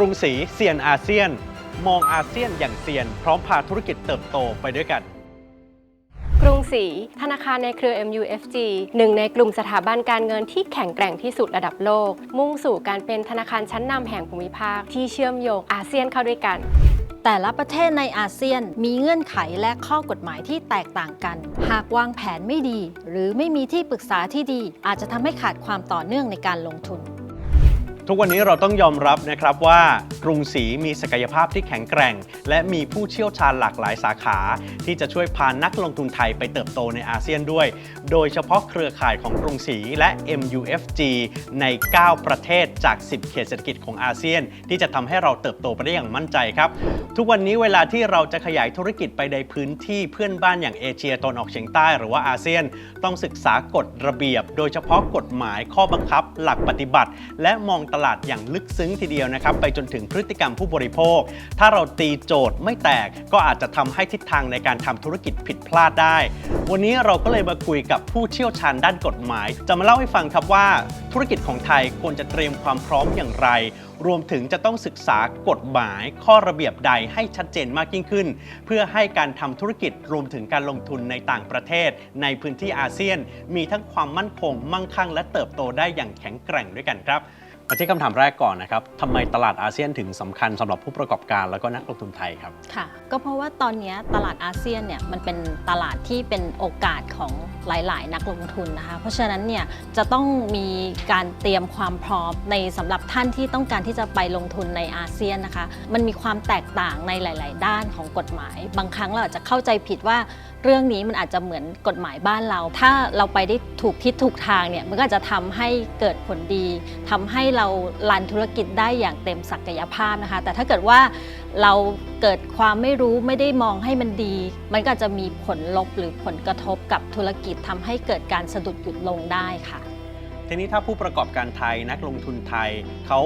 กรุงศรีเซียนอาเซียน มองอาเซียนอย่างเซียน พร้อมพาธุรกิจเติบโตไปด้วยกัน กรุงศรีธนาคารในเครือ MUFG หนึ่งในกลุ่มสถาบันการเงินที่แข็งแกร่งที่สุดระดับโลก มุ่งสู่การเป็นธนาคารชั้นนำแห่งภูมิภาค ที่เชื่อมโยงอาเซียนเข้าด้วยกันแต่ละประเทศในอาเซียนมีเงื่อนไขและข้อกฎหมายที่แตกต่างกัน หากวางแผนไม่ดี หรือไม่มีที่ปรึกษาที่ดี อาจจะทำให้ขาดความต่อเนื่องในการลงทุน ทุกวันนี้เราต้องยอมรับนะครับว่ากรุงศรีมีศักยภาพที่แข็งแกร่ง และมีผู้เชี่ยวชาญหลากหลายสาขา ที่จะช่วยพานักลงทุนไทยไปเติบโตในอาเซียนด้วย โดยเฉพาะเครือข่ายของกรุงศรีและ MUFG ใน 9 ประเทศจาก 10 เขตเศรษฐกิจของอาเซียน ที่จะทำให้เราเติบโตไปได้อย่างมั่นใจครับ ทุกวันนี้เวลาที่เราจะขยายธุรกิจไปในพื้นที่เพื่อนบ้านอย่างเอเชียตะวันออกเฉียงใต้หรือว่าอาเซียน ต้องศึกษากฎระเบียบ โดยเฉพาะกฎหมายข้อบังคับ หลักปฏิบัติ และมองตลาดอย่างลึกซึ้งทีเดียวนะครับไปจนถึงพฤติกรรมผู้บริโภค ถ้าเราตีโจทย์ไม่แตกก็อาจจะทำให้ทิศทางในการทำธุรกิจผิดพลาดได้ วันนี้เราก็เลยมาคุยกับผู้เชี่ยวชาญด้านกฎหมาย จะมาเล่าให้ฟังครับว่า ธุรกิจของไทยควรจะเตรียมความพร้อมอย่างไร รวมถึงจะต้องศึกษากฎหมาย ข้อระเบียบใดให้ชัดเจนมากยิ่งขึ้น เพื่อให้การทำธุรกิจรวมถึงการลงทุนในต่างประเทศ ในพื้นที่อาเซียน มีทั้งความมั่นคง มั่งคั่ง และเติบโตได้อย่างแข็งแกร่งด้วยกันครับ มาที่คำถามแรกก่อนนะครับทำไมตลาดอาเซียนถึงสำคัญสำหรับผู้ประกอบการแล้วก็นักลงทุนไทยครับ ค่ะ ก็เพราะว่าตอนนี้ตลาดอาเซียนเนี่ยมันเป็นตลาดที่เป็นโอกาสของ หลาย ๆ นักลงทุนนะคะ เพราะฉะนั้นเนี่ยจะต้องมีการเตรียมความพร้อมในสำหรับท่านที่ต้องการที่จะไปลงทุนในอาเซียนนะคะ มันมีความแตกต่างในหลาย ๆ ด้านของกฎหมาย บางครั้งเราอาจจะเข้าใจผิดว่าเรื่องนี้มันอาจจะเหมือนกฎหมายบ้านเรา ถ้าเราไปได้ถูกทิศถูกทางเนี่ยมันก็จะทำให้เกิดผลดีทำให้เรารันธุรกิจได้อย่างเต็มศักยภาพนะคะ แต่ถ้าเกิดว่าเราเกิดความไม่รู้ไม่ได้มองให้มันดี มันก็จะมีผลลบหรือผลกระทบกับธุรกิจทำให้เกิดการสะดุดหยุดลงได้ค่ะ ทีนี้ถ้าผู้ประกอบการไทยนักลงทุนไทยเขา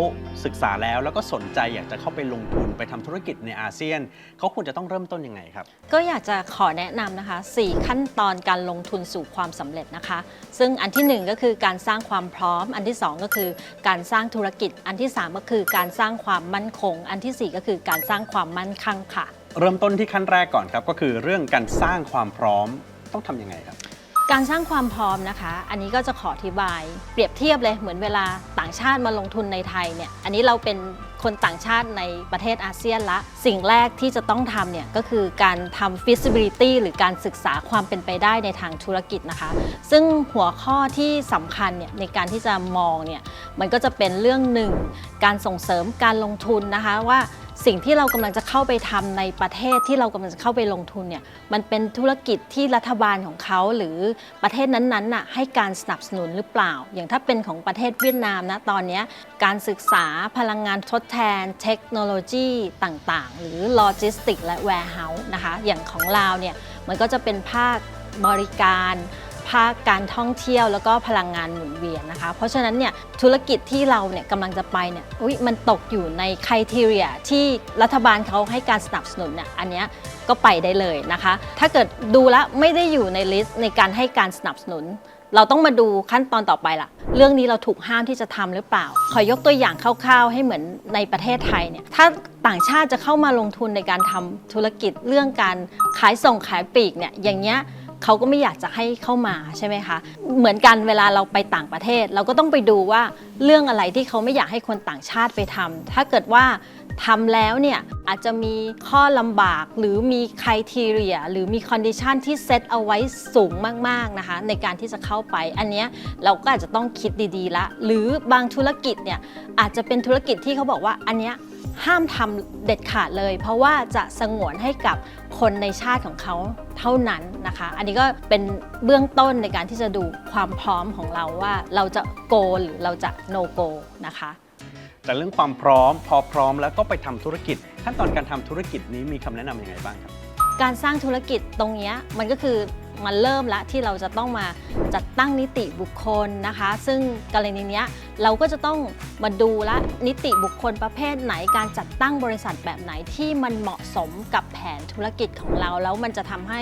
ศึกษาแล้วแล้วก็สนใจอยากจะเข้าไปลงทุนไปทำธุรกิจในอาเซียนเขาควรจะต้องเริ่มต้นยังไงครับ ก็อยากจะขอแนะนำนะคะ 4 ขั้นตอนการลงทุนสู่ความสำเร็จนะคะ ซึ่งอันทีหนึ่1 ก็คือการสร้างความพร้อม อันที่ 2 ก็คือการสร้างธุรกิจ อันที่ 3 ก็คือการสร้างความมั่นคง อันทีสี่ 4 ก็คือการสร้างความมั่นคงค่ะ เริ่มต้นที่ขั้นแรกก่อนครับ ก็คือเรื่องการสร้างความพร้อมต้องทำยังไงครับ การสร้างความพร้อมนะคะ อันนี้ก็จะขออธิบาย เปรียบเทียบเลยเหมือนเวลาต่างชาติมาลงทุนในไทยเนี่ย อันนี้เราเป็นคนต่างชาติในประเทศอาเซียนละ สิ่งแรกที่จะต้องทำเนี่ยก็คือการทำ feasibility หรือการศึกษาความเป็นไปได้ในทางธุรกิจนะคะ ซึ่งหัวข้อที่สำคัญเนี่ยในการที่จะมองเนี่ยมันก็จะเป็นเรื่องหนึ่งการส่งเสริมการลงทุนนะคะว่า สิ่งที่เรากำลังจะเข้าไปทำในประเทศที่เรากำลังจะเข้าไปลงทุนเนี่ยมันเป็นธุรกิจที่รัฐบาลของเขาหรือประเทศนั้นๆน่ะให้การสนับสนุนหรือเปล่า อย่างถ้าเป็นของประเทศเวียดนามนะตอนนี้การศึกษาพลังงานทดแทน เทคโนโลยีต่างๆ หรือโลจิสติกและแวร์เฮาส์นะคะอย่างของลาวเนี่ยมันก็จะเป็นภาคบริการ ภาคการท่องเที่ยวแล้วก็พลังงานหมุนเวียนนะคะ เพราะฉะนั้นเนี่ยธุรกิจที่เราเนี่ยกำลังจะไปเนี่ยอุ๊ยมันตกอยู่ในคุณทีเรียที่รัฐบาลเขาให้การสนับสนุนเนี่ยอันเนี้ยก็ไปได้เลยนะคะ ถ้าเกิดดูแล้วไม่ได้อยู่ในลิสต์ในการให้การสนับสนุน เราต้องมาดูขั้นตอนต่อไปละเรื่องนี้เราถูกห้ามที่จะทำหรือเปล่า ขอยกตัวอย่างคร่าวๆ ให้เหมือนในประเทศไทยเนี่ยถ้าต่างชาติจะเข้ามาลงทุนในการทำธุรกิจเรื่องการขายส่งขายปลีกเนี่ยอย่างเงี้ย เขาก็ไม่อยากจะให้เข้ามาใช่ไหมคะ เหมือนกันเวลาเราไปต่างประเทศ เราก็ต้องไปดูว่าเรื่องอะไรที่เขาไม่อยากให้คนต่างชาติไปทำถ้าเกิดว่าทำแล้วเนี่ยอาจจะมีข้อลำบากหรือมีคุณทีเรียหรือมีคอนดิชันที่เซตเอาไว้สูงมากๆนะคะในการที่จะเข้าไป อันเนี้ยเราก็อาจจะต้องคิดดีๆละ หรือบางธุรกิจเนี่ยอาจจะเป็นธุรกิจที่เขาบอกว่าอันเนี้ย ห้ามทำเด็ดขาดเลย เพราะว่าจะสงวนให้กับคนในชาติของเขาเท่านั้นนะคะ อันนี้ก็เป็นเบื้องต้นในการที่จะดูความพร้อมของเราว่าเราจะโกหรือเราจะโนโกนะคะแต่เรื่องความพร้อมพอพร้อมแล้วก็ไปทำธุรกิจ ขั้นตอนการทำธุรกิจนี้มีคำแนะนำยังไงบ้างครับ การสร้างธุรกิจตรงเนี้ยมันก็คือ มันเริ่มละที่เราจะต้องมาจัดตั้งนิติบุคคลนะคะ ซึ่งกรณีเนี้ยเราก็จะต้องมาดูละนิติบุคคลประเภทไหน การจัดตั้งบริษัทแบบไหนที่มันเหมาะสมกับ นธุรกิจของเรา แล้วมันจะทำให้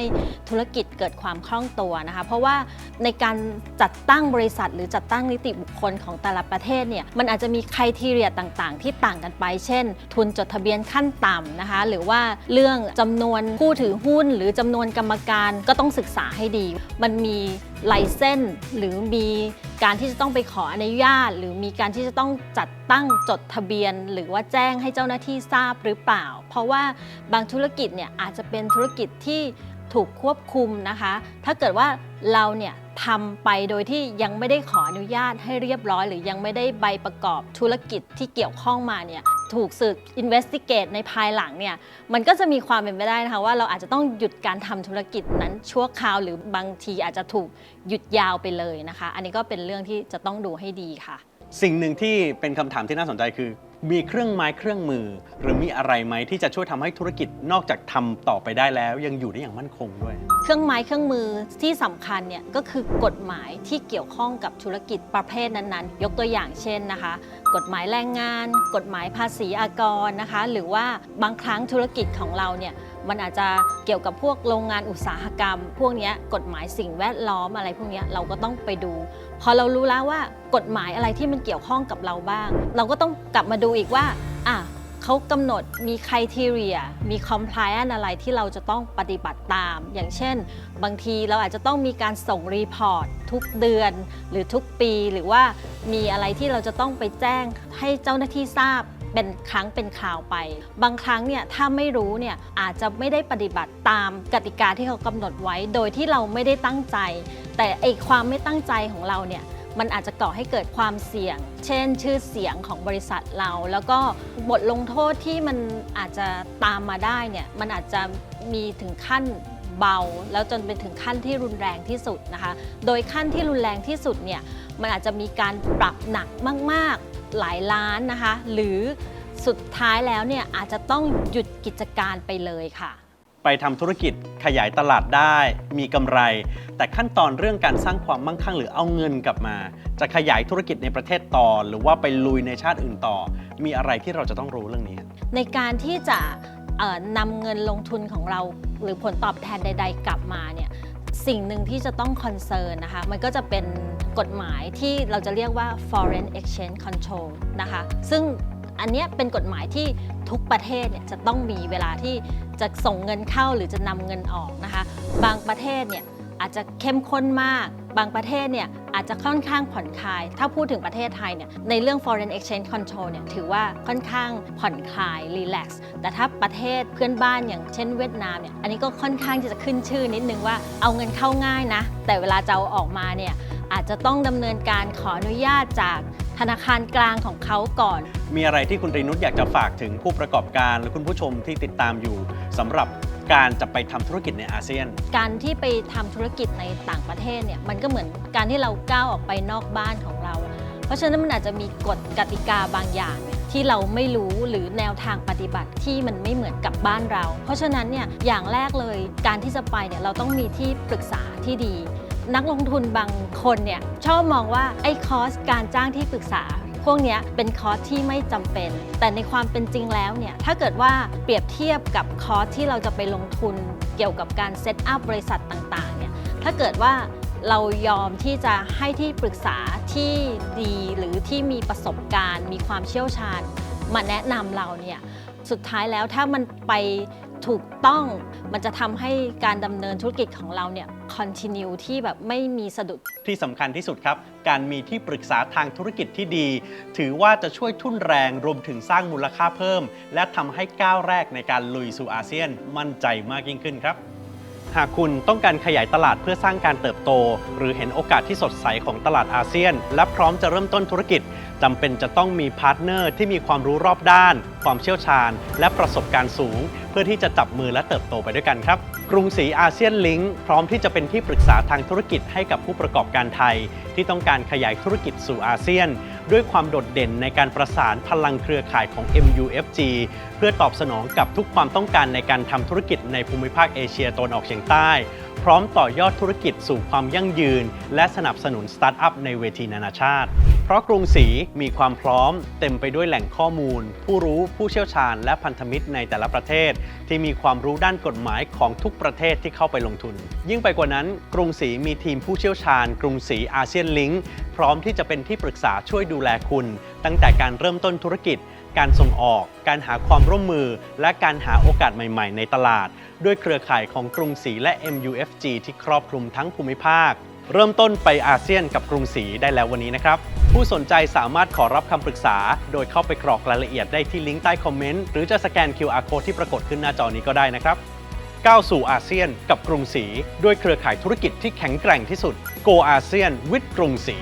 ธุรกิจเกิดความคล่องตัวนะคะเพราะว่าในการจัดตั้งบริษัท หรือจัดตั้งนิติบุคคลของแต่ละประเทศเนี่ยมันอาจจะมีคุณทีเรียต่างๆ ที่ต่างกันไป เช่น ทุนจดทะเบียนขั้นต่ำนะคะหรือว่าเรื่องจำนวนผู้ถือหุ้น หรือจำนวนกรรมการก็ต้องศึกษาให้ดี มันมี ไลเซนหรือมีการที่จะต้องไปขออนุญาต หรือมีการที่จะต้องจัดตั้งจดทะเบียน หรือว่าแจ้งให้เจ้าหน้าที่ทราบหรือเปล่า เพราะว่าบางธุรกิจเนี่ยอาจจะเป็นธุรกิจที่ถูกควบคุมนะคะ ถ้าเกิดว่าเราเนี่ยทำไปโดยที่ยังไม่ได้ขออนุญาตให้เรียบร้อย หรือยังไม่ได้ใบประกอบธุรกิจที่เกี่ยวข้องมาเนี่ย ถูกสืบอินเวสติเกตในภายหลังเนี่ยมันก็จะมีความเป็นไปได้นะคะว่าเราอาจจะต้องหยุดการทำธุรกิจนั้นชั่วคราวหรือบางทีอาจจะถูกหยุดยาวไปเลยนะคะ อันนี้ก็เป็นเรื่องที่จะต้องดูให้ดีค่ะ สิ่งหนึ่งที่เป็นคำถามที่น่าสนใจคือ มีเครื่องไม้เครื่องมือ หรือมีอะไรไหมที่จะช่วยทำให้ธุรกิจนอกจากทำต่อไปได้แล้ว ยังอยู่ได้อย่างมั่นคงด้วย เครื่องไม้เครื่องมือที่สำคัญเนี่ยก็คือกฎหมายที่เกี่ยวข้องกับธุรกิจประเภทนั้นๆ ยกตัวอย่างเช่นนะคะ กฎหมายแรงงาน กฎหมายภาษีอากรนะคะ หรือว่าบางครั้งธุรกิจของเราเนี่ยมันอาจจะเกี่ยวกับพวกโรงงานอุตสาหกรรม พวกนี้กฎหมายสิ่งแวดล้อมอะไรพวกนี้เราก็ต้องไปดู พอเรารู้แล้วว่ากฎหมายอะไรที่มันเกี่ยวข้องกับเราบ้าง เราก็ต้องกลับมาดููอีกว่าอะเขากำหนดมีคุณทีเรียมี compliance อะไรที่เราจะต้องปฏิบัติตาม อย่างเช่น บางทีเราอาจจะต้องมีการส่งรีพอร์ตทุกเดือนหรือทุกปี หรือว่ามีอะไรที่เราจะต้องไปแจ้งให้เจ้าหน้าที่ทราบเป็นครั้งเป็นคราวไป บางครั้งเนี่ยถ้าไม่รู้เนี่ยอาจจะไม่ได้ปฏิบัติตามกติกาที่เขากำหนดไว้ โดยที่เราไม่ได้ตั้งใจ แต่ไอความไม่ตั้งใจของเราเนี่ย มันอาจจะก่อให้เกิดความเสี่ยง เช่น ชื่อเสียงของบริษัทเรา แล้วก็บทลงโทษที่มันอาจจะตามมาได้เนี่ยมันอาจจะมีถึงขั้นเบา แล้วจนเป็นถึงขั้นที่รุนแรงที่สุดนะคะ โดยขั้นที่รุนแรงที่สุดเนี่ยมันอาจจะมีการปรับหนักมาก ๆ หลายล้านนะคะ หรือสุดท้ายแล้วเนี่ยอาจจะต้องหยุดกิจการไปเลยค่ะ ไปทำธุรกิจขยายตลาดได้ มีกำไร แต่ขั้นตอนเรื่องการสร้างความมั่งคั่งหรือเอาเงินกลับมา จะขยายธุรกิจในประเทศต่อ หรือว่าไปลุยในชาติอื่นต่อ มีอะไรที่เราจะต้องรู้เรื่องนี้ ในการที่จะนำเงินลงทุนของเรา หรือผลตอบแทนใด ๆ กลับมาเนี่ยสิ่งหนึ่งที่จะต้องคอนเซิร์นนะคะ มันก็จะเป็นกฎหมายที่เราจะเรียกว่า foreign exchange control นะคะ ซึ่ง อันนี้เป็นกฎหมายที่ทุกประเทศเนี่ยจะต้องมีเวลาที่จะส่งเงินเข้าหรือจะนำเงินออกนะคะ บางประเทศเนี่ยอาจจะเข้มข้นมาก บางประเทศเนี่ยอาจจะค่อนข้างผ่อนคลาย ถ้าพูดถึงประเทศไทยเนี่ยในเรื่อง foreign exchange control เนี่ยถือว่าค่อนข้างผ่อนคลาย relax แต่ถ้าประเทศเพื่อนบ้านอย่างเช่นเวียดนามเนี่ยอันนี้ก็ค่อนข้างจะขึ้นชื่อนิดนึงว่าเอาเงินเข้าง่ายนะ แต่เวลาจะเอาออกมาเนี่ยอาจจะต้องดำเนินการขออนุญาตจาก ธนาคารกลางของเขาก่อน มีอะไรที่คุณตรีนุชอยากจะฝากถึงผู้ประกอบการและคุณผู้ชมที่ติดตามอยู่สำหรับการจะไปทำธุรกิจในอาเซียน การที่ไปทำธุรกิจในต่างประเทศเนี่ยมันก็เหมือนการที่เราก้าวออกไปนอกบ้านของเรา เพราะฉะนั้นมันอาจจะมีกฎกติกาบางอย่างเนี่ยที่เราไม่รู้หรือแนวทางปฏิบัติที่มันไม่เหมือนกับบ้านเรา เพราะฉะนั้นเนี่ยอย่างแรกเลยการที่จะไปเนี่ยเราต้องมีที่ปรึกษาที่ดี นักลงทุนบางคนเนี่ยชอบมองว่าไอ้คอสการจ้างที่ปรึกษา พวกนี้เป็นคอร์สที่ไม่จำเป็น แต่ในความเป็นจริงแล้วเนี่ยถ้าเกิดว่าเปรียบเทียบกับคอร์สที่เราจะไปลงทุนเกี่ยวกับการเซตอัพบริษัทต่างๆเนี่ยถ้าเกิดว่าเรายอมที่จะให้ที่ปรึกษาที่ดีหรือที่มีประสบการณ์ มีความเชี่ยวชาญ มาแนะนำเราเนี่ยสุดท้ายแล้วถ้ามันไป ถูกต้องมันจะทำให้การดำเนินธุรกิจของเราเนี่ย continue ที่แบบไม่มีสะดุด ที่สำคัญที่สุดครับ การมีที่ปรึกษาทางธุรกิจที่ดี ถือว่าจะช่วยทุ่นแรงรวมถึงสร้างมูลค่าเพิ่ม และทำให้ก้าวแรกในการลุยสู่อาเซียนมั่นใจมากยิ่งขึ้นครับ หากคุณต้องการขยายตลาดเพื่อสร้างการเติบโต หรือเห็นโอกาสที่สดใสของตลาดอาเซียน และพร้อมจะเริ่มต้นธุรกิจจำเป็นจะต้องมีพาร์ทเนอร์ที่มีความรู้รอบด้าน ความเชี่ยวชาญ และประสบการณ์สูง เพื่อที่จะจับมือและเติบโตไปด้วยกันครับ กรุงศรีอาเซียนลิงก์พร้อมที่จะเป็นที่ปรึกษาทางธุรกิจให้กับผู้ประกอบการไทย ที่ต้องการขยายธุรกิจสู่อาเซียน ด้วยความโดดเด่นในการประสานพลังเครือข่ายของ MUFG เพื่อตอบสนองกับทุกความต้องการในการทำธุรกิจในภูมิภาคเอเชียตะวันออกเฉียงใต้ พร้อมต่อยอดธุรกิจสู่ความยั่งยืน และสนับสนุนสตาร์ทอัพในเวทีนานาชาติ ราะกรุงศรีมีความพร้อมเต็มไปด้วยแหล่งข้อมูล ผู้รู้ผู้เชี่ยวชาญ และพันธมิตรในแต่ละประเทศ ที่มีความรู้ด้านกฎหมายของทุกประเทศที่เข้าไปลงทุน ยิ่งไปกว่านั้น กรุงศรีมีทีมผู้เชี่ยวชาญ กรุงศรีอาเซียนลิงก์พร้อมที่จะเป็นที่ปรึกษาช่วยดูแลคุณ ตั้งแต่การเริ่มต้นธุรกิจ การส่งออก การหาความร่วมมือ และการหาโอกาสใหม่ ๆ ในตลาด ด้วยเครือข่ายของกรุงศรีและ MUFG ที่ครอบคลุมทั้งภูมิภาค เริ่มต้นไปอาเซียนกับกรุงศรีได้แล้ววันนี้นะครับ ผู้สนใจสามารถขอรับคำปรึกษา โดยเข้าไปกรอกรายละเอียดได้ที่ลิงก์ใต้คอมเมนต์หรือจะสแกน QR code ที่ปรากฏขึ้นหน้าจอนี้ก็ได้นะครับก้าวสู่อาเซียนกับกรุงศรีด้วยเครือข่ายธุรกิจที่แข็งแกร่งที่สุด Go ASEAN with กรุงศรี